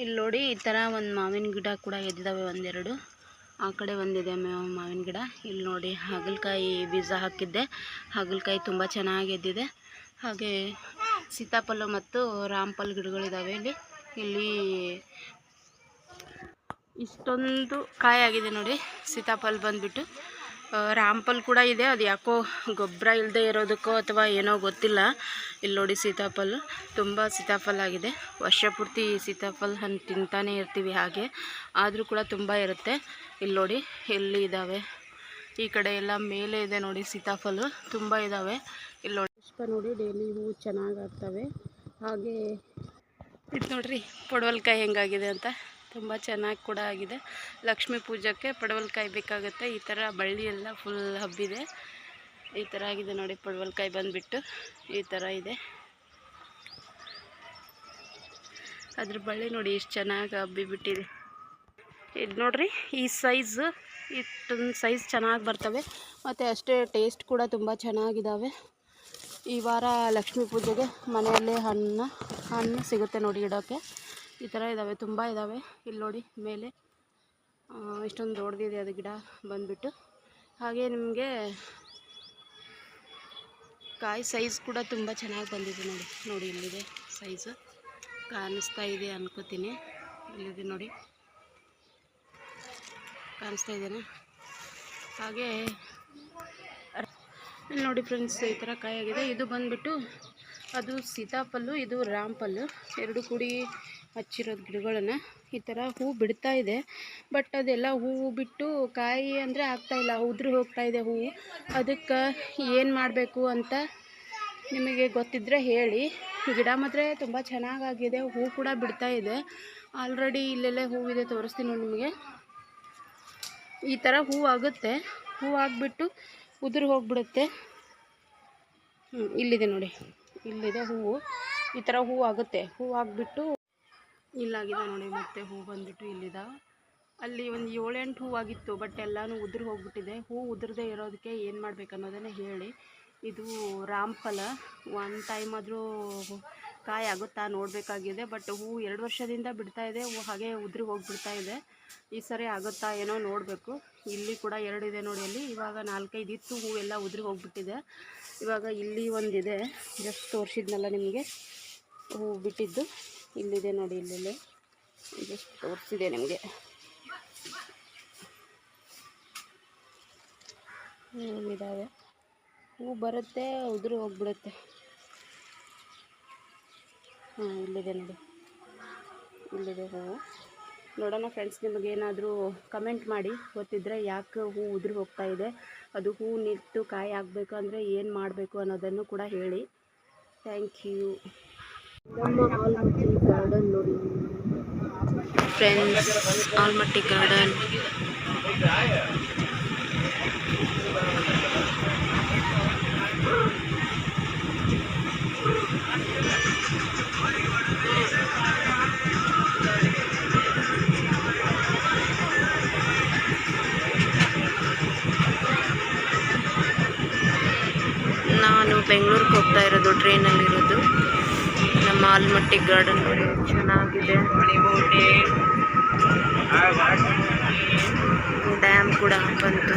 ಇಲ್ಲಿ ನೋಡಿ ಈ ಥರ ಒಂದು ಮಾವಿನ ಗಿಡ ಕೂಡ ಎದ್ದಿದ್ದಾವೆ ಒಂದೆರಡು. ಆ ಕಡೆ ಒಂದಿದೆ ಮಾವಿನ ಗಿಡ. ಇಲ್ಲಿ ನೋಡಿ ಹಾಗಲಕಾಯಿ ಬೀಜ ಹಾಕಿದ್ದೆ. ಹಾಗಲಕಾಯಿ ತುಂಬ ಚೆನ್ನಾಗಿ ಎದ್ದಿದೆ. ಹಾಗೆ ಸೀತಾಫಲ ಮತ್ತು ರಾಮಫಲ ಗಿಡಗಳಿದ್ದಾವೆ ಇಲ್ಲಿ. ಇಲ್ಲಿ ಇಷ್ಟೊಂದು ಕಾಯಿ ಆಗಿದೆ ನೋಡಿ. ಸೀತಾಫಲ ಬಂದ್ಬಿಟ್ಟು. ರಾಮಫಲ ಕೂಡ ಇದೆ. ಅದು ಯಾಕೋ ಗೊಬ್ಬರ ಇಲ್ಲದೆ ಇರೋದಕ್ಕೋ ಅಥವಾ ಏನೋ ಗೊತ್ತಿಲ್ಲ. ಇಲ್ಲಿ ನೋಡಿ ಸೀತಾಫಲ. ತುಂಬ ಸೀತಾಫಲ ಆಗಿದೆ. ವರ್ಷ ಪೂರ್ತಿ ಸೀತಾಫಲ ಹಣ್ಣು ತಿಂತಾನೆ ಇರ್ತೀವಿ ಹಾಗೆ. ಆದರೂ ಕೂಡ ತುಂಬ ಇರುತ್ತೆ. ಇಲ್ಲಿ ನೋಡಿ ಎಲ್ಲಿ ಇದ್ದಾವೆ ಈ ಕಡೆ ಎಲ್ಲ ಮೇಲೆ ಇದೆ ನೋಡಿ ಸೀತಾಫಲ. ತುಂಬ ಇದ್ದಾವೆ ಇಲ್ಲಿ ನೋಡಿ ಪುಷ್ಪ ನೋಡಿ, ಡೈಲಿ ಹೂವು ಚೆನ್ನಾಗಿ ಆಗ್ತವೆ. ಹಾಗೆ ಇದು ನೋಡಿರಿ, ಪೊಡವಲ್ಕಾಯಿ ಹೆಂಗಾಗಿದೆ ಅಂತ. ತುಂಬ ಚೆನ್ನಾಗಿ ಕೂಡ ಆಗಿದೆ. ಲಕ್ಷ್ಮೀ ಪೂಜೆಗೆ ಪಡವಲ್ಕಾಯಿ ಬೇಕಾಗುತ್ತೆ. ಈ ಥರ ಬಳ್ಳಿ ಎಲ್ಲ ಫುಲ್ ಹಬ್ಬಿದೆ. ಈ ಥರ ಆಗಿದೆ ನೋಡಿ, ಪಡವಲ್ಕಾಯಿ ಬಂದುಬಿಟ್ಟು ಈ ಥರ ಇದೆ. ಅದ್ರ ಬಳ್ಳಿ ನೋಡಿ ಎಷ್ಟು ಚೆನ್ನಾಗಿ ಹಬ್ಬಿಬಿಟ್ಟಿದೆ. ಇದು ನೋಡ್ರಿ, ಈ ಸೈಜ್ ಇಷ್ಟೊಂದು ಸೈಜ್ ಚೆನ್ನಾಗಿ ಬರ್ತವೆ. ಮತ್ತು ಅಷ್ಟೇ ಟೇಸ್ಟ್ ಕೂಡ ತುಂಬ ಚೆನ್ನಾಗಿದ್ದಾವೆ ಈ ವಾರ ಲಕ್ಷ್ಮೀ ಪೂಜೆಗೆ ಮನೆಯಲ್ಲೇ ಹಣ್ಣು ಹಣ್ಣು ಸಿಗುತ್ತೆ ನೋಡಿ ಇಡೋಕ್ಕೆ ಈ ಥರ ಇದ್ದಾವೆ, ತುಂಬ ಇದ್ದಾವೆ. ಇಲ್ಲಿ ನೋಡಿ, ಮೇಲೆ ಇಷ್ಟೊಂದು ದೊಡ್ಡದಿದೆ ಅದು ಗಿಡ ಬಂದುಬಿಟ್ಟು. ಹಾಗೆ ನಿಮಗೆ ಕಾಯಿ ಸೈಜ್ ಕೂಡ ತುಂಬ ಚೆನ್ನಾಗಿ ಬಂದಿದೆ ನೋಡಿ. ನೋಡಿ ಇಲ್ಲಿದೆ ಸೈಜು ಕಾಣಿಸ್ತಾ ಇದೆ ಅನ್ಕೋತೀನಿ. ಇಲ್ಲಿದೆ ನೋಡಿ. ಕಾಣಿಸ್ತಾ ಇದೆಯಾ ಹಾಗೆ, ನೋಡಿ ಫ್ರೆಂಡ್ಸ್ ಈ ಥರ ಕಾಯಿ ಆಗಿದೆ. ಇದು ಬಂದ್ಬಿಟ್ಟು, ಅದು ಸೀತಾಫಲ್ಲು ಇದು ರಾಮಫಲ್ಲು ಎರಡು ಕೂಡಿ ಹಚ್ಚಿರೋದು ಗಿಡಗಳನ್ನು ಈ ಥರ ಹೂ ಬಿಡ್ತಾ ಇದೆ. ಬಟ್ ಅದೆಲ್ಲ ಹೂವು ಬಿಟ್ಟು ಕಾಯಿ ಅಂದರೆ ಆಗ್ತಾಯಿಲ್ಲ ಉದುರಿ ಹೋಗ್ತಾ ಇದೆ ಹೂವು ಅದಕ್ಕೆ ಏನು ಮಾಡಬೇಕು ಅಂತ ನಿಮಗೆ ಗೊತ್ತಿದ್ದರೆ ಹೇಳಿ. ಗಿಡ ಮಾತ್ರ ತುಂಬ ಚೆನ್ನಾಗಾಗಿದೆ, ಹೂ ಕೂಡ ಬಿಡ್ತಾ ಇದೆ. ಆಲ್ರೆಡಿ ಇಲ್ಲೆಲ್ಲ ಹೂವಿದೆ ತೋರಿಸ್ತೀನಿ ನಿಮಗೆ. ಈ ಥರ ಹೂ ಆಗುತ್ತೆ. ಹೂ ಆಗಿಬಿಟ್ಟು ಉದುರು ಹೋಗ್ಬಿಡುತ್ತೆ. ಇಲ್ಲಿದೆ ನೋಡಿ. ಇಲ್ಲಿದೆ ಹೂವು. ಈ ಥರ ಹೂ ಆಗುತ್ತೆ. ಹೂ ಆಗಿಬಿಟ್ಟು ಇಲ್ಲಾಗಿದೆ ನೋಡಿ ಮತ್ತೆ ಹೂ ಬಂದ್ಬಿಟ್ಟು ಇಲ್ಲಿದ. ಅಲ್ಲಿ ಒಂದು ಏಳೆಂಟು ಹೂ ಆಗಿತ್ತು ಬಟ್ ಎಲ್ಲನೂ ಉದುರು ಹೋಗ್ಬಿಟ್ಟಿದೆ. ಹೂ ಉದುರದೇ ಇರೋದಕ್ಕೆ ಏನು ಮಾಡ್ಬೇಕು ಅನ್ನೋದನ್ನು ಹೇಳಿ. ಇದು ರಾಮ್ಫಲ ಒನ್ ಟೈಮ್ ಆದರೂ ಕಾಯಿ ಆಗುತ್ತಾ ನೋಡಬೇಕಾಗಿದೆ ಬಟ್ ಹೂ ಎರಡು ವರ್ಷದಿಂದ ಬಿಡ್ತಾ ಇದೆ. ಹೂ ಹಾಗೆ ಉದುರಿ ಹೋಗ್ಬಿಡ್ತಾ ಇದೆ. ಈ ಸರಿ ಆಗುತ್ತಾ ಏನೋ ನೋಡಬೇಕು. ಇಲ್ಲಿ ಕೂಡ ಎರಡಿದೆ ನೋಡಿ ಅಲ್ಲಿ. ಇವಾಗ ನಾಲ್ಕೈದು ಇತ್ತು, ಹೂ ಎಲ್ಲ ಉದುರಿ ಹೋಗ್ಬಿಟ್ಟಿದೆ. ಇವಾಗ ಇಲ್ಲಿ ಒಂದಿದೆ. ಜಸ್ಟ್ ತೋರಿಸಿದ್ನಲ್ಲ ನಿಮಗೆ. ಹೂ ಬಿಟ್ಟಿದ್ದು. ಇಲ್ಲಿದೆ ನೋಡಿ ಇಲ್ಲೆಲ್ಲ ಜಸ್ಟ್ ತೋರಿಸಿದೆ ನಿಮಗೆ. ಇದಾವೆ. ಹೂ ಬರುತ್ತೆ, ಉದುರು ಹೋಗ್ಬಿಡುತ್ತೆ. ಹಾಂ, ಇಲ್ಲಿದೆ ನೋಡಿ. ಇಲ್ಲಿದೆ ಹೂವು. ನೋಡೋಣ ಫ್ರೆಂಡ್ಸ್ ನಿಮಗೇನಾದರೂ ಕಮೆಂಟ್ ಮಾಡಿ. ಗೊತ್ತಿದ್ದರೆ ಯಾಕೆ ಹೂ ಉದುರು ಹೋಗ್ತಾ ಇದೆ? ಅದು ಹೂ ನಿಟ್ಟು ಕಾಯಿ ಆಗಬೇಕು ಅಂದರೆ ಏನು ಮಾಡಬೇಕು ಅನ್ನೋದನ್ನು ಕೂಡ ಹೇಳಿ. Thank you Almatti garden friends Almatti garden ನಾನು ಬೆಂಗಳೂರಿಗೆ ಹೋಗ್ತಾ ಇರೋದು ಟ್ರೈನಲ್ಲಿರೋದು ನಮ್ಮ ಆಲ್ಮಟ್ಟಿ ಗಾರ್ಡನ್ ಚೆನ್ನಾಗಿದೆ. ಡ್ಯಾಮ್ ಕೂಡ ಬಂತು.